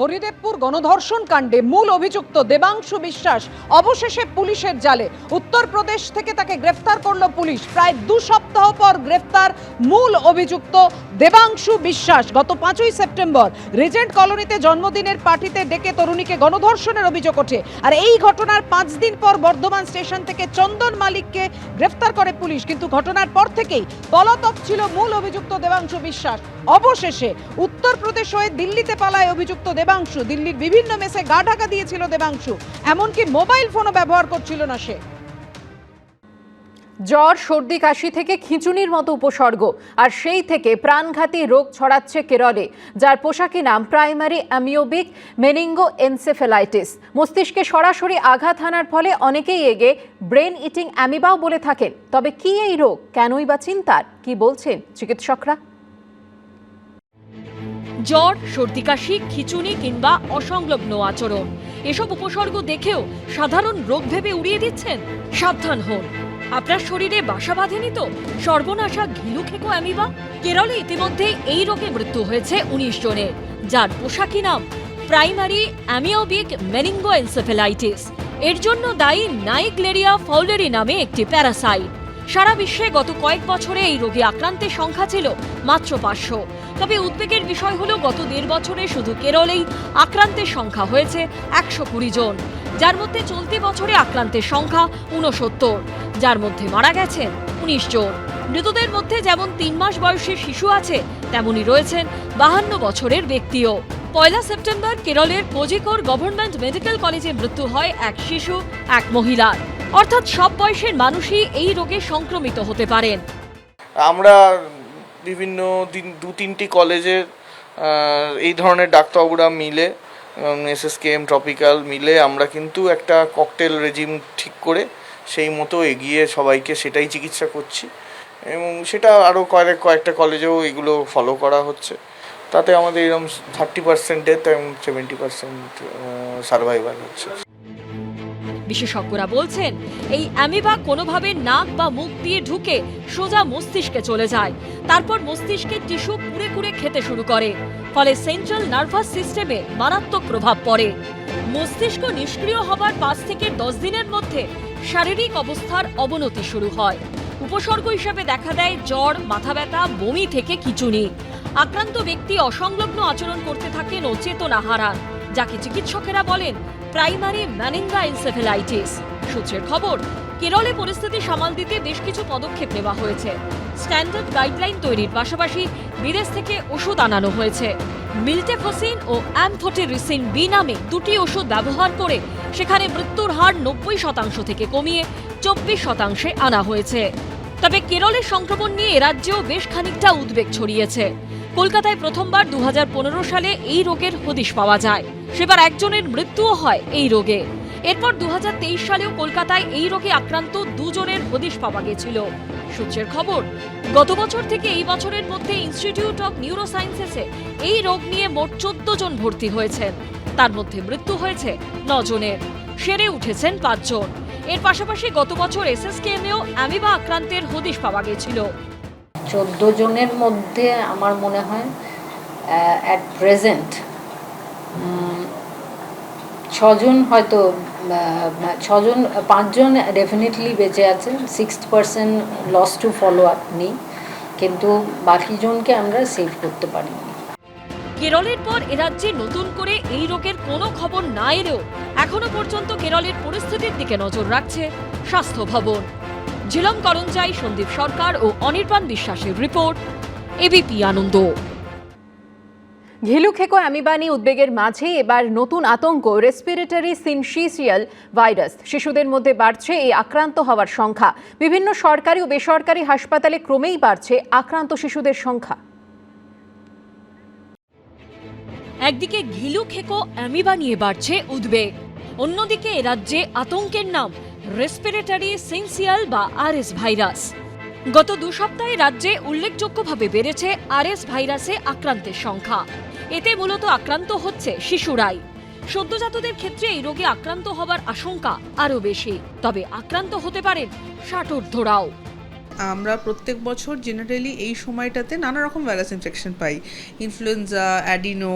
হরিদেবপুর গণধর্ষণ কাণ্ডে মূল অভিযুক্ত দেবাংশু বিশ্বাস অবশেষে পুলিশের জালে। উত্তরপ্রদেশ থেকে তাকে গ্রেফতার করল পুলিশ। প্রায় দু সপ্তাহ পর গ্রেফতার মূল অভিযুক্ত দেবাংশু বিশ্বাস। গত পাঁচই সেপ্টেম্বর রিজেন্ট কলোনিতে জন্মদিনের পার্টিতে ডেকে তরুণীকে গণধর্ষণের অভিযোগ ওঠে। আর এই ঘটনার পাঁচ দিন পর বর্ধমান স্টেশন থেকে চন্দন মালিককে গ্রেফতার করে পুলিশ। কিন্তু ঘটনার পর থেকেই পলাতক ছিল মূল অভিযুক্ত দেবাংশু বিশ্বাস। অবশেষে উত্তরপ্রদেশ হয়ে দিল্লিতে পালায় অভিযুক্ত দেবাংশু দিল্লির বিভিন্ন মেসে গা ঢাকা দিয়েছিল দেবাংশু। এমনকি মোবাইল ফোনও ব্যবহার করছিল না সে। জ্বর, সর্দি, কাশি থেকে খিঁচুনির মতো উপসর্গ, আর সেই থেকে প্রাণঘাতী রোগ ছড়াচ্ছে কেরলে, যার পোশাকি নাম প্রাইমারি অ্যামিওবিক মেনিঙ্গো এনসেফেলাইটিস। মস্তিষ্কে সরাসরি আঘাত হানার ফলে অনেকেই এগে ব্রেন ইটিং অ্যামিবাও বলে থাকেন। তবে কি এই রোগ? কেনই বা চিন্তার? কি বলছেন চিকিৎসকরা? জ্বর, সর্দি কাশি খিচুনি কিংবা অসংলগ্ন আচরণ। এসব উপসর্গ দেখেও সাধারণ রোগ ভেবে উড়িয়ে দিচ্ছেন সাবধান হন। আপনার শরীরে বাসা বাঁধেনি তো? সর্বনাশা ঘিলু খেকো অ্যামিবা? কেরলে ইতিমধ্যে এই রোগে মৃত্যু হয়েছে উনিশ জনের, যার পোশাকি নাম প্রাইমারি অ্যামিওবিক মেনিঙ্গো এনসেফেলাইটিস এর জন্য দায়ী নাইগ্লেরিয়া ফাউলেরি নামে একটি প্যারাসাইট। সারা বিশ্বে গত কয়েক বছরে এই রোগে আক্রান্তের সংখ্যা ছিল মাত্র পাঁচশো। তবে উদ্বেগের বিষয় হলো গত দেড় বছরে শুধু কেরলেই আক্রান্তের সংখ্যা হয়েছে একশো কুড়ি জন, যার মধ্যে চলতি বছরে আক্রান্তের সংখ্যা উনসত্তর যার মধ্যে মারা গেছেন উনিশ জন। মৃতদের মধ্যে যেমন তিন মাস বয়সের শিশু আছে তেমনি রয়েছেন বাহান্ন বছরের ব্যক্তিও। পয়লা সেপ্টেম্বর কেরলের কোজিকোর গভর্নমেন্ট মেডিকেল কলেজে মৃত্যু হয় এক শিশু, এক মহিলার। অর্থাৎ সব বয়সের মানুষই এই রোগে সংক্রমিত হতে পারেন। আমরা বিভিন্ন দিন, দু তিনটি কলেজের এই ধরনের ডাক্তারবাবুরা মিলে S S K M tropical মিলে আমরা কিন্তু একটা ককটেল রেজিম ঠিক করে সেই মতো এগিয়ে সবাইকে সেটাই চিকিৎসা করছি। এবং সেটা আরও কয়েক, কয়েকটা কলেজেও এগুলো ফলো করা হচ্ছে। তাতে আমাদের এরকম থার্টি পার্সেন্ট ডেথ এবং সেভেন্টি পার্সেন্ট সার্ভাইভাল হচ্ছে। বিশেষজ্ঞরা বলছেন, এই অ্যামিবা কোনোভাবে নাক বা মুখ দিয়ে ঢুকে সোজা মস্তিষ্কে চলে যায়। তারপর মস্তিষ্কের টিস্যু কুড়ে কুড়ে খেতে শুরু করে। ফলে সেন্ট্রাল নার্ভাস সিস্টেমে মারাত্মক প্রভাব পড়ে। মস্তিষ্ক নিষ্ক্রিয় হবার পাঁচ থেকে দশ দিনের মধ্যে শারীরিক অবস্থার অবনতি শুরু হয়। উপসর্গ হিসেবে দেখা দেয় জ্বর, মাথা ব্যথা, বমি থেকে খিচুনি। আক্রান্ত ব্যক্তি অসংলগ্ন আচরণ করতে থাকেন ও চেতনা হারান, যাকে চিকিৎসকেরা বলেন প্রাইমারি ম্যানিঙ্গা এনসেফেলাইটিস। সূত্রের খবর, কেরলে পরিস্থিতি সামাল দিতে বেশ কিছু পদক্ষেপ নেওয়া হয়েছে। স্ট্যান্ডার্ড গাইডলাইন তৈরির পাশাপাশি বিদেশ থেকে ওষুধ আনানো হয়েছে। মিল্টেফোসিন ও অ্যামথোটেরিসিন বি নামে দুটি ওষুধ ব্যবহার করে সেখানে মৃত্যুর হার নব্বই শতাংশ থেকে কমিয়ে চব্বিশ শতাংশে আনা হয়েছে। তবে কেরলের সংক্রমণ নিয়ে রাজ্যেও বেশ খানিকটা উদ্বেগ ছড়িয়েছে। কলকাতায় প্রথমবার দু হাজার পনেরো সালে এই রোগের হদিশ পাওয়া যায়। সেবার একজনের মৃত্যুও হয় এই রোগে। এরপর দু হাজার তেইশ সালেও কলকাতায় এই রোগে আক্রান্ত দুজনের হদিশ পাওয়া গেছিল। সূত্রের খবর, গত বছর থেকে এই বছরের মধ্যে ইনস্টিটিউট অফ নিউরোসায়েন্সেসে এই রোগ নিয়ে মোট চোদ্দ জন ভর্তি হয়েছেন। তার মধ্যে মৃত্যু হয়েছে নজনের সেরে উঠেছেন পাঁচজন এর পাশাপাশি গত বছর এসএসকেএমেও অ্যামিবা আক্রান্তের হদিশ পাওয়া গেছিল। চোদ্দ জনের মধ্যে আমার মনে হয় অ্যাট প্রেজেন্ট ছজন হয়তো ছজন, পাঁচজন ডেফিনেটলি বেঁচে আছে six percent loss to follow up নেই। কিন্তু বাকিজনকে আমরা সেভ করতে পারিনি। কেরলের পর এরাজ্যে নতুন করে এই রোগের কোনো খবর না এলেও এখনও পর্যন্ত কেরলের পরিস্থিতির দিকে নজর রাখছে স্বাস্থ্য ভবন। ঝিলম করঞ্জাই, সন্দীপ সরকার ও অনির্বাণ বিশ্বাসের রিপোর্ট, এবিপি আনন্দ। ঘিলু খেকো অ্যামিবানি উদ্বেগের মাঝে এবার নতুন আতঙ্ক রেসপিরেটরি সিনশিসিয়াল ভাইরাস শিশুদের মধ্যে বাড়ছে এই আক্রান্ত হওয়ার সংখ্যা। বিভিন্ন সরকারি ও বেসরকারি হাসপাতালে ক্রমেই বাড়ছে আক্রান্ত শিশুদের সংখ্যা। একদিকে ঘিলু খেকো অ্যামিবা নিয়ে বাড়ছে উদ্বেগ, অন্যদিকে রাজ্যে আতঙ্কের নাম রেসপিরেটরি সিনসিয়াল বা আরএস ভাইরাস। গত দু সপ্তাহে রাজ্যে উল্লেখযোগ্যভাবে বেড়েছে আরএস ভাইরাসে আক্রান্তের সংখ্যা। এতে মূলত আক্রান্ত হচ্ছে শিশুরাই। সদ্যজাতদের ক্ষেত্রে এই রোগে আক্রান্ত হবার আশঙ্কা আরও বেশি। তবে আক্রান্ত হতে পারেন ষাটোর্ধরাও আমরা প্রত্যেক বছর জেনারেলি এই সময়টাতে নানা রকম ভাইরাস ইনফেকশন পাই। Influenza adeno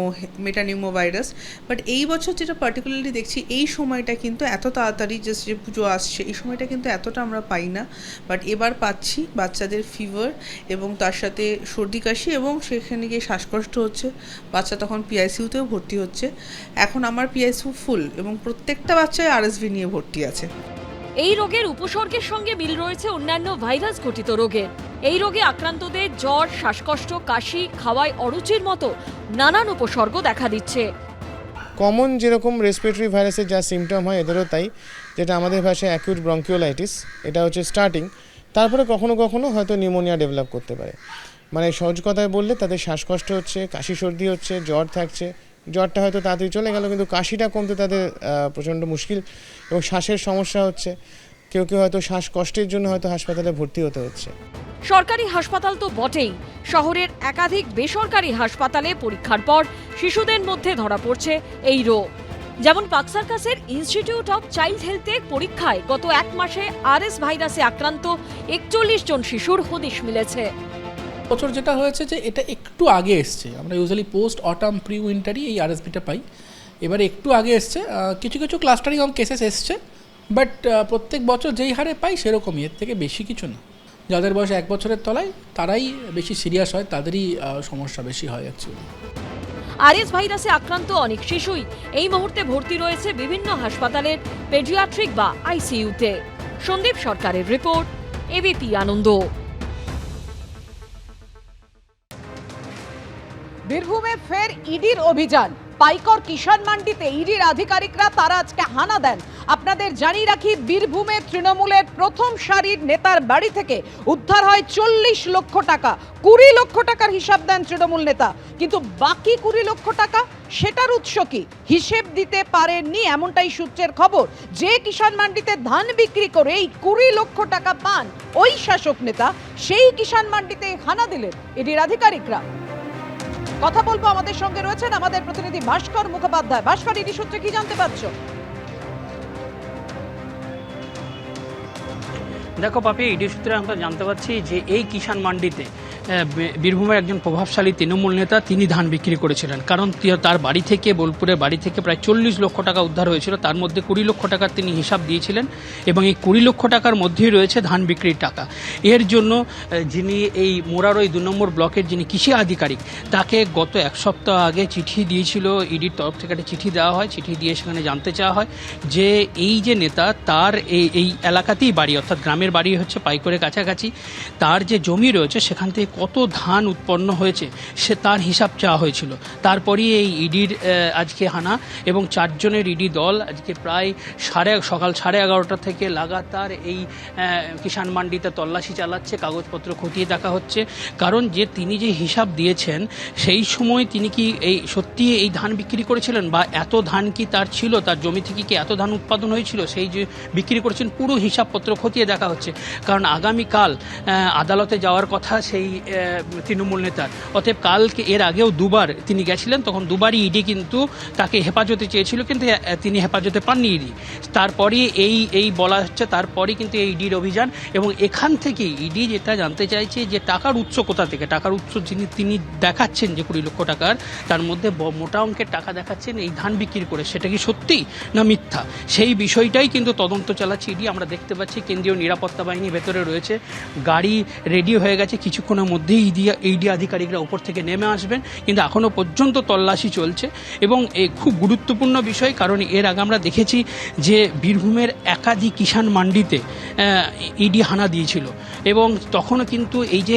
metapneumo virus but এই বছর যেটা পার্টিকুলারলি দেখছি, এই সময়টা কিন্তু এত তাড়াতাড়ি জাস্ট যে পুজো আসছে, এই সময়টা কিন্তু এতটা আমরা পাই না। বাট এবার পাচ্ছি বাচ্চাদের ফিভার এবং তার সাথে সর্দি কাশি এবং সেখানে গিয়ে শ্বাসকষ্ট হচ্ছে। বাচ্চা তখন পিআইসিউতেও ভর্তি হচ্ছে। এখন আমার পিআইসিউ ফুল এবং প্রত্যেকটা বাচ্চাই আরএসভি নিয়ে ভর্তি আছে। এই রোগের উপসর্গের সঙ্গে মিল রয়েছে অন্যান্য ভাইরাস ঘটিত রোগের এই রোগে আক্রান্তদের জ্বর, শ্বাসকষ্ট, কাশি, খাওয়ায় অরুচির মতো নানান উপসর্গ দেখা দিচ্ছে। কমন যেরকম রেসপিরেটরি ভাইরাসের যা সিমটম হয়, এদেরও তাই, যেটা আমাদের ভাষায় অ্যাকিউট ব্রঙ্কিওলাইটিস এটা হচ্ছে স্টার্টিং তারপরে কখনো কখনো হয়তো নিউমোনিয়া ডেভেলপ করতে পারে। মানে সহজ কথায় বললে তাদের শ্বাসকষ্ট হচ্ছে, কাশি সর্দি হচ্ছে, জ্বর থাকছে জ্বরটা হয়তো তাড়াতাড়ি চলে গেল, কিন্তু কাশিটা কমতে তাদের প্রচণ্ড মুশকিল এবং শ্বাসের সমস্যা হচ্ছে। কেউ কেউ হয়তো শ্বাসকষ্টের জন্য হয়তো হাসপাতালে ভর্তি হতে হচ্ছে। সরকারি হাসপাতাল তো বটেই। শহরের একাধিক বেসরকারি হাসপাতালে পরীক্ষার পর শিশুদের মধ্যে ধরা পড়ছে এই রোগ। যেমন পাকসার্কাসের ইনস্টিটিউট অফ চাইল্ড হেলথের পরীক্ষায় গত এক মাসে আরএস ভাইরাসে আক্রান্ত একচল্লিশ জন শিশুর হদিশ মিলেছে। বছর যেটা হয়েছে যে এটা একটু আগে এসছে। আমরা ইউজুয়ালি পোস্ট অটাম প্রি উইন্টারই এই আরএসবিটা পাই। এবারে একটু আগে এসছে। কিছু কিছু ক্লাস্টারিং অফ কেসেস এসছে। বাট প্রত্যেক বছর যেই হারে পাই সেরকমই। এর থেকে বেশি কিছু না। যাদের বয়স এক বছরের তলায়, তারাই বেশি সিরিয়াস হয়। তাদেরই সমস্যা বেশি হয় অ্যাকচুয়ালি আরএস ভাইরাসে আক্রান্ত অনেক শিশুই। এই মুহূর্তে ভর্তি রয়েছে বিভিন্ন হাসপাতালের পেডিয়াট্রিক বা আইসিইউতে সন্দীপ সরকারের রিপোর্ট এবিপি আনন্দ। বীরভূমে ফের ইডির অভিযান। পাইকর কিষাণ মান্ডিতে ইডির আধিকারিকরা তারা আজকে হানা দেন। আপনাদের জানিয়ে রাখি, বীরভূমে তৃণমূলের প্রথম সারির নেতার বাড়ি থেকে উদ্ধার হয় চল্লিশ লক্ষ টাকা। কুড়ি লক্ষ টাকার হিসাব দেন তৃণমূল নেতা। কিন্তু বাকি কুড়ি লক্ষ টাকা, সেটার উৎস কি? হিসেব দিতে পারেননি এমনটাই সূত্রের খবর। যে কিষাণ মান্ডিতে ধান বিক্রি করে এই কুড়ি লক্ষ টাকা পান, ওই শাসক নেতা, সেই কিষাণ মান্ডিতে হানা দিলেন ইডির আধিকারিকরা। কথা বলব আমাদের সঙ্গে রয়েছেন আমাদের প্রতিনিধি ভাস্কর মুখোপাধ্যায়। ভাস্কর ইডি সূত্রে কি জানতে পারছ? দেখো পাপি, ইডি সূত্রে আমরা জানতে পারছি যে এই কিষাণ মান্ডিতে বীরভূমের একজন প্রভাবশালী তৃণমূল নেতা, তিনি ধান বিক্রি করেছিলেন। কারণ তার বাড়ি থেকে, বোলপুরের বাড়ি থেকে প্রায় চল্লিশ লক্ষ টাকা উদ্ধার হয়েছিল। তার মধ্যে কুড়ি লক্ষ টাকার তিনি হিসাব দিয়েছিলেন এবং এই কুড়ি লক্ষ টাকার মধ্যেই রয়েছে ধান বিক্রির টাকা। এর জন্য যিনি এই মোরারই দু নম্বর ব্লকের যিনি কৃষি আধিকারিক, তাকে গত এক সপ্তাহ আগে চিঠি দিয়েছিল। ইডির তরফ থেকে একটা চিঠি দেওয়া হয়। চিঠি দিয়ে সেখানে জানতে চাওয়া হয় যে, এই যে নেতা, তার এই এই এলাকাতেই বাড়ি, অর্থাৎ গ্রামের বাড়ি হচ্ছে পাইকরের কাছাকাছি। তার যে জমি রয়েছে, সেখান থেকে কত ধান উৎপন্ন হয়েছে সে তার হিসাব চাওয়া হয়েছিল। তারপরই এই ইডির আজকে হানা এবং চারজনের ইডি দল আজকে প্রায় সাড়ে, সকাল সাড়ে এগারোটা থেকে লাগাতার এই কিষাণ মান্ডিতে তল্লাশি চালাচ্ছে, কাগজপত্র খতিয়ে দেখা হচ্ছে। কারণ যে তিনি যে হিসাব দিয়েছেন, সেই সময় তিনি কি এই, সত্যি এই ধান বিক্রি করেছিলেন বা এত ধান কি তার ছিল? তার জমি থেকে কি এত ধান উৎপাদন হয়েছিল? সেই যে বিক্রি করেছেন, পুরো হিসাবপত্র খতিয়ে দেখা হচ্ছে। কারণ আগামীকাল আদালতে যাওয়ার কথা, সেই তৃণমূল নেতার অতএব কালকে, এর আগেও দুবার তিনি গেছিলেন, তখন দুবারই ইডি কিন্তু তাকে হেফাজতে চেয়েছিল, কিন্তু তিনি হেফাজতে পাননি ইডি। তারপরই এই এই বলা হচ্ছে তারপরই কিন্তু এই ইডির অভিযান এবং এখান থেকে ইডি যেটা জানতে চাইছে যে টাকার উৎস কোথা থেকে, টাকার উৎস যিনি, তিনি দেখাচ্ছেন যে কুড়ি লক্ষ টাকার, তার মধ্যে মোটা অঙ্কের টাকা দেখাচ্ছেন, এই ধান বিক্রি করে। সেটা কি সত্যি না মিথ্যা? সেই বিষয়টাই কিন্তু তদন্ত চালাচ্ছে ইডি। আমরা দেখতে পাচ্ছি কেন্দ্রীয় নিরাপত্তা বাহিনী ভেতরে রয়েছে, গাড়ি রেডি হয়ে গেছে, কিছুক্ষণের মধ্যেই ইডি ইডি আধিকারিকরা উপর থেকে নেমে আসবেন। কিন্তু এখনও পর্যন্ত তল্লাশি চলছে এবং এ খুব গুরুত্বপূর্ণ বিষয় কারণ এর আগে আমরা দেখেছি যে বীরভূমের একাধিক কিষাণ মান্ডিতে ইডি হানা দিয়েছিল। এবং তখনও কিন্তু এই যে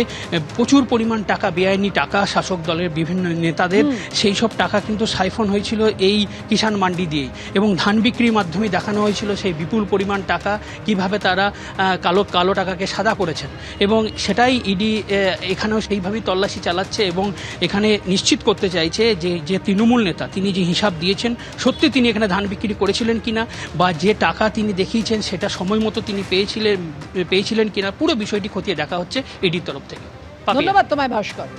প্রচুর পরিমাণ টাকা বেআইনি টাকা শাসক দলের বিভিন্ন নেতাদের সেই সব টাকা কিন্তু সাইফন হয়েছিল এই কিষাণ মান্ডি দিয়েই। এবং ধান বিক্রির মাধ্যমে দেখানো হয়েছিল সেই বিপুল পরিমাণ টাকা কীভাবে তারা কালো কালো টাকাকে সাদা করেছেন। এবং সেটাই ইডি এখানেও সেইভাবেই তল্লাশি চালাচ্ছে এবং এখানে নিশ্চিত করতে চাইছে যে যে তৃণমূল নেতা, তিনি যে হিসাব দিয়েছেন, সত্যি তিনি এখানে ধান বিক্রি করেছিলেন কিনা বা যে টাকা তিনি দেখিয়েছেন সেটা সময় মতো তিনি পেয়েছিলেন পেয়েছিলেন কিনা, পুরো বিষয়টি খতিয়ে দেখা হচ্ছে এডির তরফ থেকে। ধন্যবাদ তোমায় ভাস্কর।